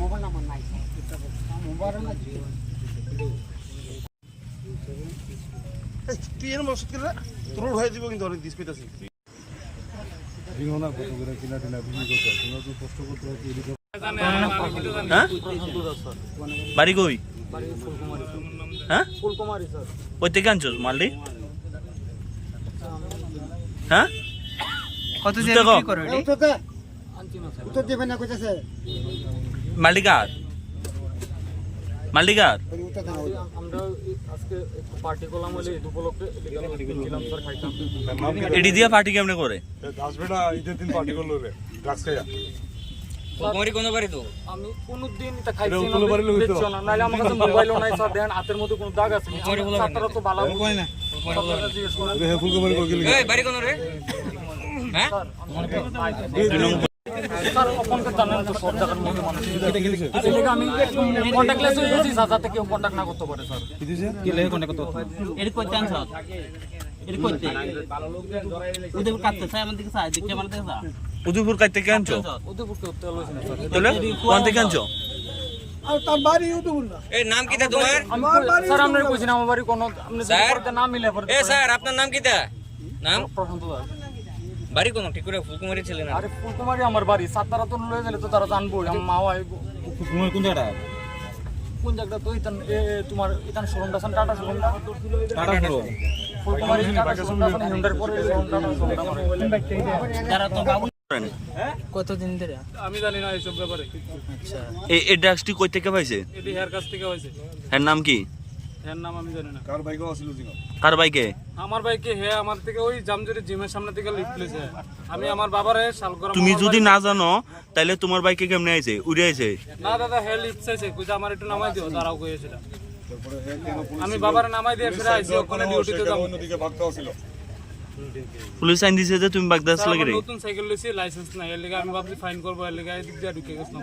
Mobile number নাই mobile না তুই তোর হয়ে দিব কিন্তু অনেক দিস পেতেছি ভিঙো না কত করে কিনা টিনা বিক্রি করতে তোমরা তো কষ্ট করতে হয় তৈরি করতে হ্যাঁ? বাড়ি কই? হ্যাঁ? ফুলকুমারী স্যার। কই থেকে আনছো? মালটি হ্যাঁ? কত দিয়ে বিক্রি করো এটি? উত্তর দে না কইতেছে মালটি কার। মালটি কার ওই উত্তর দেন ওই আমরা আজকে পার্টি করলাম বলে ঈদ উপলক্ষে গেছিলাম স্যার খাইতাম এডি দিয়া পার্টি কেমনে করে? আসবে না ঈদের দিন পার্টি করল ড্রাগস খাইয়া। আমি কোনোদিন এটা খাইছি এটা না উত্তর বাড়িলে হইতো। দেখছ না নাহলে আমার কাছে মোবাইলও নাই স্যার দেখেন হাতের মধ্যে কোনো দাগ আছে। তো ভালো না। রে হয়ে আনছ? উদয়পুর থেকে আনছো? না। কোন থেকে আনছো আমি স্যার আমরা কইছি না আমার বাড়ি কোনো আপনি যদি করতে মিলে পরে এ স্যার আপনার নাম কিটা নাম? প্রশান্ত দাস। বাড়ি কোন? ঠিক করে ফুলকুমারি ছিলেন আরে ফুলকুমারি আমার বাড়ি। সাতটারা তো লয়ে গেলে তো তারা জানব আমার মা আইবো কোন জায়গা কোন জায়গাটা? তো ইতান এ তোমার ইতান শোরুমটা টাটা শোরুমটা টাটা করো ফুলকুমারি টাটা শোরুমটা আছেন হিন্ডার পরে শোরুমটা শোরুমটা আমার তো বাবু করেন? কতদিন ধরে? আমি জানি না এইসব ব্যাপারে। আচ্ছা। এই এই ড্রাগসটি কই থেকে পাইছে? এটি হেয়ার কাছ থেকে হয়েছে। এর নাম কি? হেয়ার নাম আমি জানি না। কার বাইকও আসিল জিগো কার বাইকে? আমার ভাইকে হে আমার থেকে ওই জামজুরি জিমের সামনে থেকে লিফট লেছে। আমি আমার বাবারে তুমি যদি না জানো তাহলে তোমার বাইকে কেমনে আইছে? উড়ে আইছে? না দাদা হে লিফট চাইছে। আমার একটু নামাই দিও দাঁড়াও আমি বাবারে নামাই দিয়ে ফিরে আইছি ওখানে ডিউটিতে যাব। অন্যদিকে ভাগতে আসিল পুলিশ আইন দিছে যে তুমি বাগদাস লাগে রে নতুন সাইকেল লইছি লাইসেন্স নাই এর লেগে আমি ভাবছি ফাইন করব এর লেগে এদিক দিয়ে ঢুকে গেছিলাম।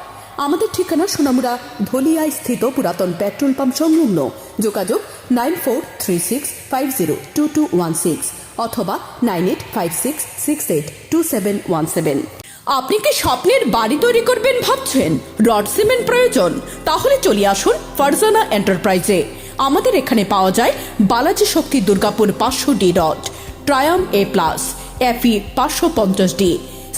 আমাদের ঠিকানা সোনামুড়া ধলিয়ায় স্থিত পুরাতন পেট্রোল পাম্প সংলগ্ন। যোগাযোগ nine four three six five zero two two one six অথবা nine eight five six six eight two seven one seven. আপনি কি স্বপ্নের বাড়ি তৈরি করবেন ভাবছেন? রড সিমেন্ট প্রয়োজন? তাহলে চলে আসুন ফারজানা এন্টারপ্রাইজে। আমাদের এখানে পাওয়া যায় বালাজি শক্তি দুর্গাপুর পাঁচশো ডি রড, ট্রায়াম এ প্লাস, এফি পাঁচশো পঞ্চাশ ডি।